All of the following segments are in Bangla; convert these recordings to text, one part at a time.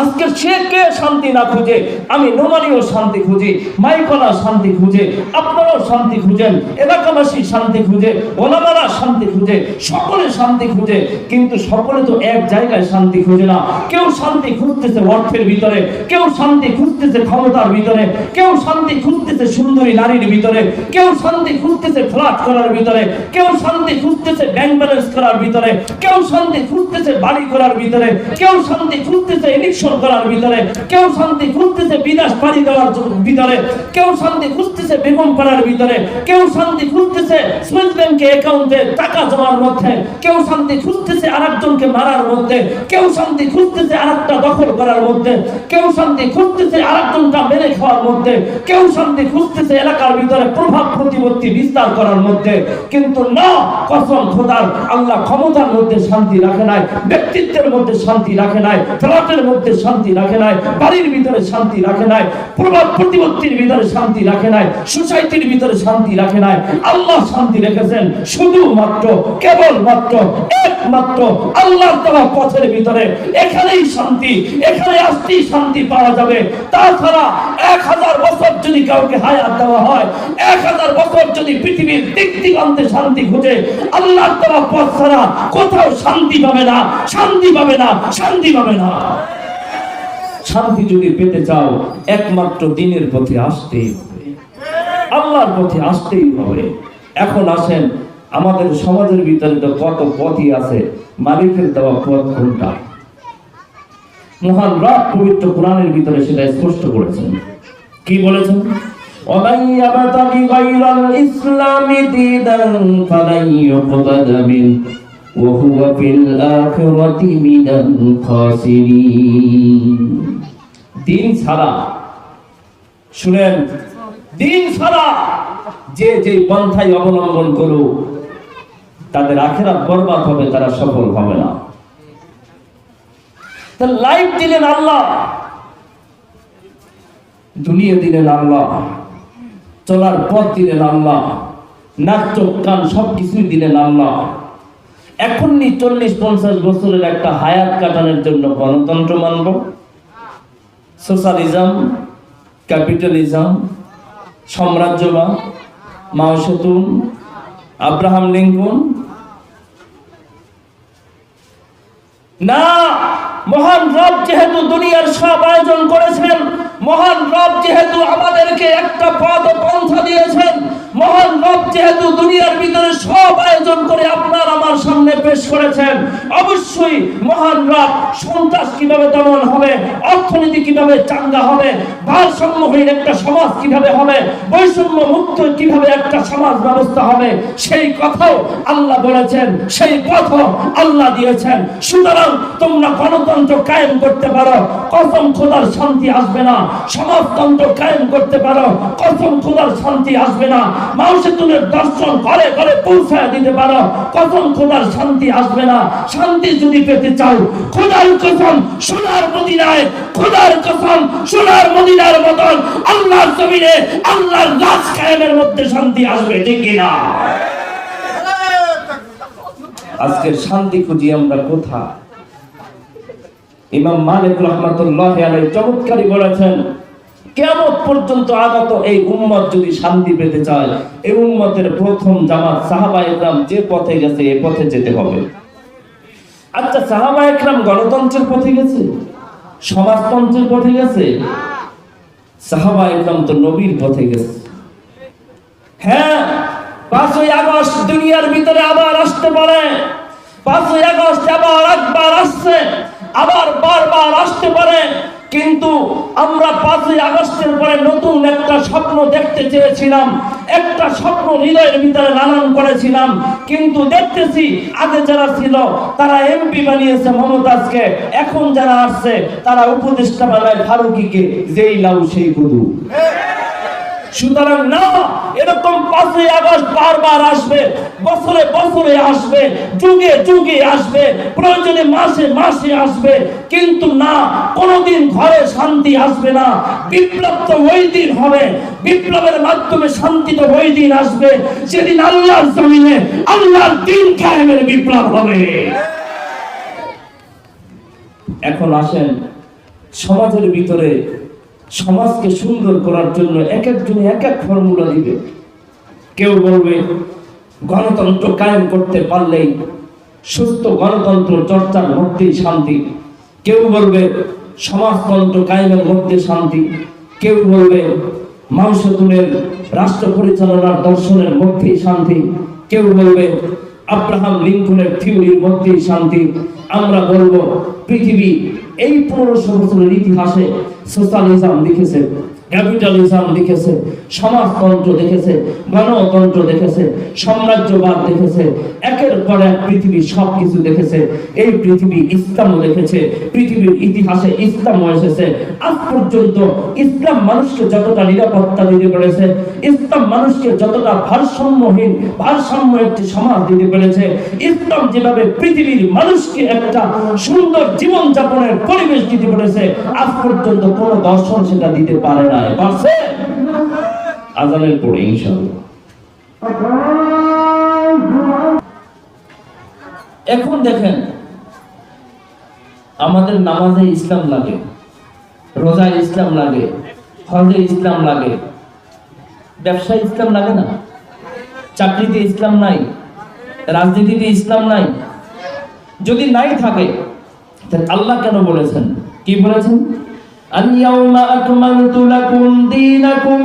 আজকে সে কে শান্তি না খুঁজে? আমি নোমানিও শান্তি খুঁজি মাইকলা শান্তি খুঁজে আপনারাও শান্তি খুঁজেন এলাকাবাসী শান্তি খুঁজে, ওলামারা শান্তি খুঁজে, সকলে শান্তি খুঁজে, কিন্তু সকলে তো এক জায়গায় শান্তি খুঁজে না। কেউ শান্তি খুঁজতেছে অর্থের ভিতরে, কেউ শান্তি খুঁজতেছে ক্ষমতার ভিতরে, কেউ শান্তি খুঁজতেছে সুন্দরী নারীর ভিতরে, কেউ শান্তি খুঁজতেছে ফ্ল্যাট করার ভিতরে, কেউ শান্তি খুঁজতেছে ব্যাংক ব্যালেন্স করার ভিতরে, কেউ শান্তি খুঁজতেছে বাড়ি করার ভিতরে, কেউ শান্তি খুঁজতেছে ইলেকশন করার ভিতরে। কেউ শান্তি খুঁজতেছে বিদেশ পাড়ি দেওয়ার ভিতরে। কেউ শান্তি খুঁজতেছে বেগম পাড়ার ভিতরে। কেউ শান্তি খুঁজতেছে সুইস ব্যাংকে অ্যাকাউন্টে টাকা জমার মধ্যে। কেউ শান্তি খুঁজতেছে আরেকজনকে মারার মধ্যে। কেউ শান্তি খুঁজতেছে আরেকটা দখল করার মধ্যে। কেউ শান্তি খুঁজতেছে আরেকজনটা মেরে খাওয়ার মধ্যে। কেউ শান্তি খুঁজতেছে এলাকার ভিতরে প্রভাব প্রতিপত্তি বিস্তার করার মধ্যে। কিন্তু না, কসম খোদার, আল্লাহ ক্ষমতার মধ্যে শান্তি রাখে নাই, ব্যক্তিত্বের মধ্যে শান্তি রাখে নাই, ফ্ল্যাটের মধ্যে শান্তি রাখে নাই, বাড়ির ভিতরে শান্তি রাখে নাই, প্রভাব প্রতিপত্তির ভিতরে শান্তি রাখে নাই, সোসাইটির ভিতরে শান্তি রাখে নাই। আল্লাহ শান্তি রেখেছেন শুধুমাত্র কেবল মাত্র একমাত্র আল্লাহর দেওয়া পথের ভিতরে। এখানেই শান্তি, এখানে আসতেই শান্তি পাওয়া যাবে। তাছাড়া এক হাজার বছর যদি কাউকে হায়াত দেওয়া হয়, এক হাজার বছর যদি পৃথিবীর দিক দিগন্তে শান্তি খুঁজে আল্লাহর দেওয়া পথ ছাড়া কোথাও শান্তি পাবে না, শান্তি পাবে না, শান্তি পাবে না। শান্তি যদি পেতে চাও একমাত্র দিনের পথে আসতেই হবে আল্লাহর পথে আসতেই হবে এখন আসেন আমাদের সমাজের ভিতরে তো কত পথই আছে মালিকের দেওয়া পথ কোনটা মহান রব পবিত্র কোরআনের ভিতরে সেটা স্পষ্ট করেছেন কি বলেছেন ومن يبتغ غير الإسلام دينا فلن يقبل منه وهو في الآخرة من الخاسرين দিন ছাড়া। শুনেন, দিন ছাড়া যে যে পন্থাই অবলম্বন করো তাদের আখেরাত বরবাদ হবে, তারা সফল হবে না। লাইফ দিলেন আল্লাহ, দুনিয়া দিলেন আল্লাহ, চলার পথ দিলেন আল্লাহ, নাক, চোখ, কান সব কিছুই দিলেন আল্লাহ। এখনই চল্লিশ, পঞ্চাশ বছরের একটা হায়াত কাটানোর জন্য গণতন্ত্র মানব। সোশ্যালিজম, ক্যাপিটালিজম, সাম্রাজ্যবাদ, মাও সেতুন, আব্রাহাম লিঙ্কন। না, মহান রব যেহেতু দুনিয়ার সব আয়োজন করেছেন, মহান রব যেহেতু আমাদেরকে একটা পদ পন্থা দিয়েছেন, মহান রব যেহেতু দুনিয়ার ভিতরে সব আয়োজন করে আপনার আমার সামনে পেশ করেছেন অবশ্যই মহান রব সন্ত্রাস কীভাবে দমন হবে, অর্থনীতি কীভাবে চাঙ্গা হবে, ভারসাম্যহীন একটা সমাজ কীভাবে হবে বৈষম্য মুক্ত কীভাবে একটা সমাজ ব্যবস্থা হবে, সেই কথাও আল্লাহ বলেছেন, সেই পথও আল্লাহ দিয়েছেন। সুতরাং তোমরা গণতন্ত্র কায়েম করতে পারো, কসম খোদার শান্তি আসবে না, সমাজতন্ত্র কায়েম করতে পারো, কসম খোদার শান্তি আসবে না মাউসেতুনের দর্শন ঘরে ঘরে পৌঁছায় দিতে পারো, কসম খোদার শান্তি আসবে না শান্তি যদি পেতে চাও, খোদার কসম, সোনার মদিনায়, খোদার কসম, সোনার মদিনার মতন আল্লাহর জমিনে আল্লাহর রাজ কায়েমের মধ্যে শান্তি আসবে, ঠিক কিনা আজকের শান্তি খুঁজি আমরা কোথায়? ইমাম মালিক রহমাতুল্লাহ আলাই চমৎকারী বলেছেন কেমন পর্যন্ত আগত এই উম্মত যদি শান্তি পেতে চায়, এই উম্মতের প্রথম জামাত সাহাবা ইকরাম যে পথে গেছে, এ পথে যেতে হবে। আচ্ছা সাহাবা ইকরাম গণতন্ত্রের পথে গেছে? সমাজতন্ত্রের পথে গেছে? সাহাবা ইকরাম তো নবীর পথে গেছে। হ্যাঁ পাঁচই আগস্ট দুনিয়ার ভিতরে আবার আসতে পারে। পাঁচই আগস্ট আবার একবার আসছে, আবার বারবার আসতে পারে। কিন্তু আমরা পাঁচই আগস্টের পরে নতুন একটা দেখতে চেয়েছিলাম, একটা স্বপ্ন হৃদয়ের ভিতরে লালন করেছিলাম, কিন্তু দেখতেছি আগে যারা ছিল, তারা এমপি বানিয়েছে মমতাজকে, এখন যারা আসছে, তারা উপদেষ্টা বানায় ফারুকিকে, যেই লাউ সেই গুরু সুতরাং না, এরকম পাঁচই আগস্ট বারবার আসবে, বছরে বছরে আসবে, যুগে যুগে আসবে, প্রয়োজনে মাসে মাসে আসবে, কিন্তু না, কোনোদিন ঘরে শান্তি আসবে না, বিপ্লব তো ওই দিন হবে, বিপ্লবের মাধ্যমে শান্তি তো ওই দিন আসবে, সেদিন আল্লাহর জমিনে আল্লাহর দিন কায়েমের বিপ্লব হবে। এখন আসেন সমাজের ভিতরে সমাজকে সুন্দর করার জন্য এক একজনে এক এক ফর্মুলা দিবে। কেউ বলবে, গণতন্ত্র কায়েম করতে পারলেই সুস্থ গণতন্ত্র, চর্চার মধ্যেই শান্তি। কেউ বলবে, সমাজতন্ত্র কায়েমের মধ্যে শান্তি। কেউ বলবে মাংসতুনের রাষ্ট্র পরিচালনার দর্শনের মধ্যেই শান্তি। কেউ বলবে, আব্রাহাম লিঙ্কনের থিওরির মধ্যেই শান্তি। আমরা বলব, পৃথিবী এই পনেরোশো বছরের ইতিহাসে সোশ্যালিজম দেখেছে ক্যাপিটালিজম দেখেছে সমাজতন্ত্র দেখেছে, গণতন্ত্র দেখেছে, সাম্রাজ্যবাদ দেখেছে, একের পর এক পৃথিবী সবকিছু দেখেছে, এই পৃথিবী ইসলামও দেখেছে, পৃথিবীর ইতিহাসে ইসলামও এসেছে। আজ পর্যন্ত ইসলাম মানুষকে যতটা নিরাপত্তা দিতে পেরেছে, ইসলাম মানুষকে যতটা ভারসাম্যহীন, ভারসাম্য একটি সমাজ দিতে পেরেছে, ইসলাম যেভাবে পৃথিবীর মানুষকে একটা সুন্দর জীবন যাপনের পরিবেশ দিতে পেরেছে, আজ পর্যন্ত কোনো দর্শন সেটা দিতে পারে না। পারছে আজানের পরে এখন দেখেন, আমাদের নামাজে ইসলাম লাগে, রোজায় ইসলাম লাগে, হজে ইসলাম লাগে, ব্যবসায় ইসলাম লাগে না? চাকরিতে ইসলাম নাই, রাজনীতিতে ইসলাম নাই। যদি নাই থাকে আল্লাহ কেন বলেছেন? কি বলেছেন? اليوم أكملت لكم دينكم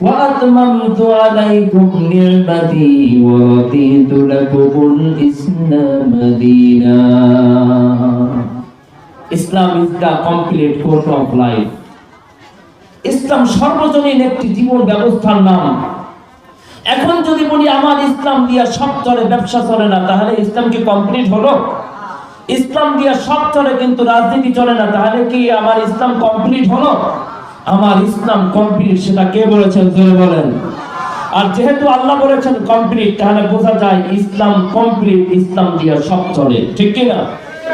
وأتممت عليكم نعمتي ورضيت لكم الإسلام دينا Islam is the complete course of life ইসলাম সর্বজনীন একটি জীবন ব্যবস্থার নাম এখন যদি বলি আমার ইসলাম দিয়া সব চলে ব্যবসা চলে না তাহলে ইসলাম কি কমপ্লিট হলো ইসলাম দিয়া সব চলে, কিন্তু রাজনীতি চলে না। তাহলে কি আমার ইসলাম কমপ্লিট হলো? আমার ইসলাম কমপ্লিট সেটা কে বলেছেন? জোরে বলেন। আর যেহেতু আল্লাহ বলেছেন কমপ্লিট তাহলে বোঝা যায় ইসলাম কমপ্লিট ইসলাম দিয়া সব চলে। ঠিক কি না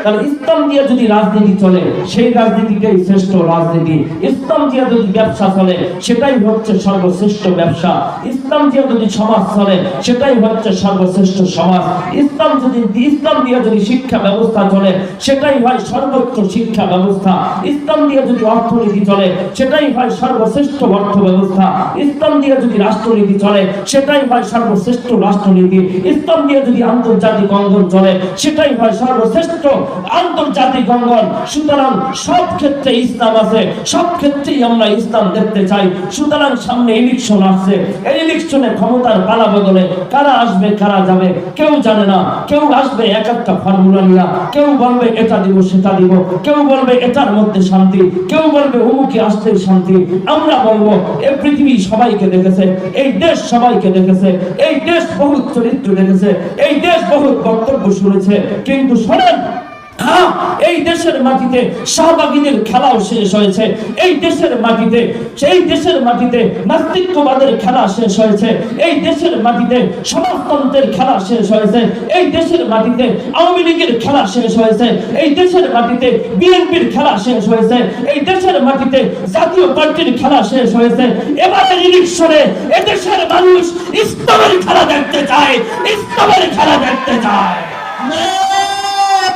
তাহলে ইসলাম দিয়ে যদি রাজনীতি চলে, সেই রাজনীতিটাই শ্রেষ্ঠ রাজনীতি। ইসলাম দিয়ে যদি ব্যবসা চলে, সেটাই হচ্ছে সর্বশ্রেষ্ঠ ব্যবসা। ইসলাম দিয়ে যদি সমাজ চলে, সেটাই হচ্ছে সর্বশ্রেষ্ঠ সমাজ। ইসলাম যদি, ইসলাম দিয়ে যদি শিক্ষা ব্যবস্থা চলে, সেটাই হয় সর্বোচ্চ শিক্ষা ব্যবস্থা। ইসলাম দিয়ে যদি অর্থনীতি চলে, সেটাই হয় সর্বশ্রেষ্ঠ অর্থ ব্যবস্থা। ইসলাম দিয়ে যদি রাষ্ট্রনীতি চলে, সেটাই হয় সর্বশ্রেষ্ঠ রাষ্ট্রনীতি। ইসলাম দিয়ে যদি আন্তর্জাতিক অঙ্গন চলে, সেটাই হয় সর্বশ্রেষ্ঠ আন্তর্জাতিক অঙ্গন। সুতরাং সব ক্ষেত্রে ইসলাম আছে, সব ক্ষেত্রেই আমরা ইসলাম দেখতে চাই। সুতরাং সামনে ইলেকশন আসছে। এই ইলেকশনে ক্ষমতার পালা বদলে কারা আসবে, কারা যাবে, কেউ জানে না। কেউ আসবে এক একটা ফর্মুলা নিয়ে। কেউ বলবে, এটা দিব, সেটা দিব। কেউ বলবে, এটার মধ্যে শান্তি। কেউ বলবে, অমুকে আসতে শান্তি। আমরা বলব এই পৃথিবী সবাইকে দেখেছে, এই দেশ সবাইকে দেখেছে, এই দেশ বহুত চরিত্র দেখেছে, এই দেশ বহুত বক্তব্য শুনেছে, কিন্তু শোনেন হ্যাঁ, এই দেশের মাটিতে শাহবাগীদের খেলাও শেষ হয়েছে। এই দেশের মাটিতে সেই দেশের মাটিতে খেলা শেষ হয়েছে। এই দেশের মাটিতে সমাজতন্ত্রের খেলা শেষ হয়েছে। এই দেশের মাটিতে আওয়ামী লীগের খেলা শেষ হয়েছে। এই দেশের মাটিতে বিএনপির খেলা শেষ হয়েছে। এই দেশের মাটিতে জাতীয় পার্টির খেলা শেষ হয়েছে। এবারের ইলেকশনে এদেশের মানুষ ইসলামের খেলা দেখতে চায়। ইসলামের খেলা দেখতে চায়।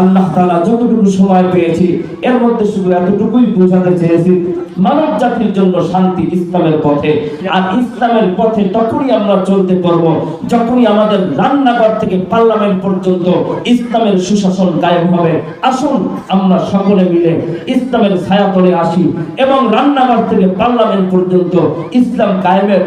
আল্লাহ তাআলা যতটুকু সময় পেয়েছি, এর মধ্যে শুধু এতটুকুই বোঝাতে চেয়েছি, মানব জাতির জন্য শান্তি ইসলামের পথে। আর ইসলামের পথে তখনই আমরা চলতে পারব, যখনই আমাদের রান্নাঘর থেকে পার্লামেন্ট পর্যন্ত ইসলামের সুশাসন কায়েম হবে, আসুন আমরা সকলে মিলে ইসলামের ছায়া ছায়াতলে আসি এবং রান্নাঘর থেকে পার্লামেন্ট পর্যন্ত ইসলাম কায়েমের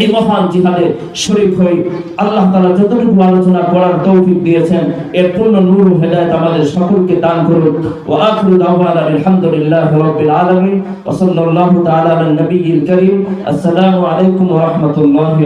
এই মহান জিহাদে শরীক হই আল্লাহ তালা যতটুকু আলোচনা করার তৌফিক দিয়েছেন, এর পূর্ণ নূর হেদায়ত আমাদের সকলকে দান করুন। ও আখিরু দাওয়ানা আলহামদুলিল্লাহ রব্বিল আলামিন, ওয়া সাল্লাল্লাহু তাআলা আলা নবিয়িল কারীম। আসসালামু আলাইকুম ওয়া রাহমাতুল্লাহি